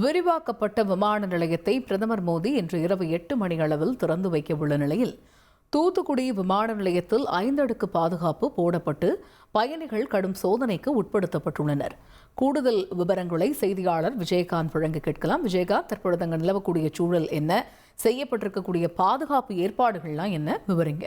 விரிவாக்கப்பட்ட விமான நிலையத்தை பிரதமர் மோடி இன்று இரவு எட்டு மணி அளவில் திறந்து வைக்க உள்ள நிலையில் தூத்துக்குடி விமான நிலையத்தில் ஐந்தடுக்கு பாதுகாப்பு போடப்பட்டு பயணிகள் கடும் சோதனைக்கு உட்படுத்தப்பட்டுள்ளனர். கூடுதல் விவரங்களை செய்தியாளர் விஜயகாந்த் வழங்க கேட்கலாம். விஜயகாந்த் தற்பொழுது அங்கு நிலவக்கூடிய சூழல் என்ன? செய்யப்பட்டிருக்கக்கூடிய பாதுகாப்பு ஏற்பாடுகள்லாம் என்ன? விவரிங்க.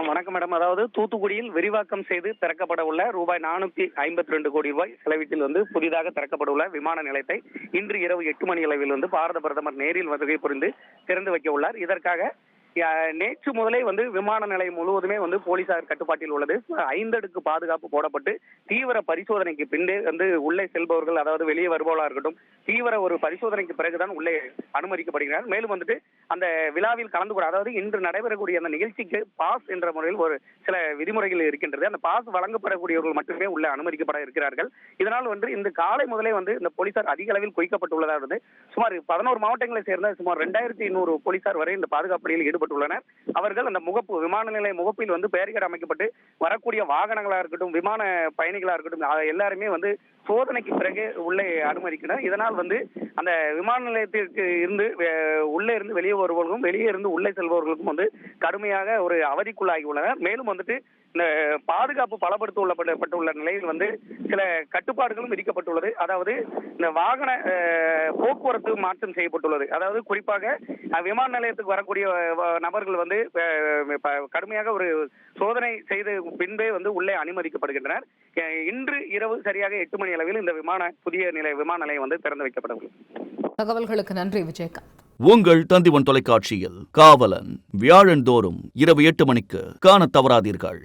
வணக்கம் மேடம். அதாவது தூத்துக்குடியில் விரிவாக்கம் செய்து திறக்கப்பட உள்ள ரூபாய் நானூத்தி ஐம்பத்தி ரெண்டு கோடி ரூபாய் செலவீட்டில் வந்து புதிதாக திறக்கப்பட உள்ள விமான நிலையத்தை இன்று இரவு எட்டு மணி அளவில் வந்து பாரத பிரதமர் நேரில் வருகை புரிந்து திறந்து வைக்க உள்ளார். இதற்காக நேற்று முதலே வந்து விமான நிலையம் முழுவதுமே வந்து போலீசார் கட்டுப்பாட்டில் உள்ளது. ஐந்தடுக்கு பாதுகாப்பு போடப்பட்டு தீவிர பரிசோதனைக்கு பின்பே வந்து உள்ளே செல்பவர்கள் அதாவது வெளியே வருபவர்களாக இருக்கட்டும் தீவிர ஒரு பரிசோதனைக்கு பிறகுதான் உள்ளே அனுமதிக்கப்படுகிறார் மேலும் வந்துட்டு அந்த விழாவில் கலந்து கொள்ள அதாவது இன்று நடைபெறக்கூடிய அந்த நிகழ்ச்சிக்கு பாஸ் என்ற முறையில் ஒரு சில விதிமுறைகள் இருக்கின்றது. அந்த பாஸ் வழங்கப்படக்கூடியவர்கள் மட்டுமே உள்ள அனுமதிக்கப்பட இருக்கிறார்கள். இதனால் வந்து இந்த காலை முதலே வந்து இந்த போலீசார் அதிக அளவில் குவிக்கப்பட்டுள்ளதாக இருந்து சுமார் பதினோரு மாவட்டங்களை சேர்ந்த சுமார் ரெண்டாயிரத்தி நூறு போலீசார் வரை இந்த பாதுகாப்பு பணியில் ஈடுபட்டுள்ளனர் அவர்கள் அந்த முகப்பு விமான நிலைய முகப்பில் வந்து பேரிகேட் அமைக்கப்பட்டு வரக்கூடிய வாகனங்களா இருக்கட்டும் விமான பயணிகளா இருக்கட்டும் எல்லாருமே வந்து சோதனைக்கு பிறகு உள்ளே அனுமதிக்கின்றனர் இதனால் வந்து அந்த விமான நிலையத்திற்கு இருந்து உள்ளே இருந்து வெளியே வருபவர்களுக்கும் வெளியே இருந்து உள்ளே செல்பவர்களுக்கும் வந்து கடுமையாக ஒரு அவதிக்குள்ளாகி உள்ளனர். மேலும் வந்துட்டு இந்த பாதுகாப்பு பலப்படுத்தப்பட்டுள்ள நிலையில் வந்து சில கட்டுப்பாடுகளும் விதிக்கப்பட்டுள்ளது. அதாவது இந்த வாகன போக்குவரத்து மாற்றம் செய்யப்பட்டுள்ளது. அதாவது குறிப்பாக விமான நிலையத்துக்கு வரக்கூடிய நபர்கள் வந்து கடுமையாக ஒரு சோதனை செய்த பின்பே வந்து உள்ளே அனுமதிக்கப்படுகின்றனர். இன்று இரவு சரியாக எட்டு மணி அளவில் இந்த விமான புதிய நிலைய விமான நிலையம் வந்து திறந்து வைக்கப்பட உள்ளது தகவல்களுக்கு நன்றி விஜயகாந்த். உங்கள் தந்திவன் தொலைக்காட்சியில் காவலன் வியாழந்தோறும் இரவு எட்டு மணிக்கு காணத் தவறாதீர்கள்.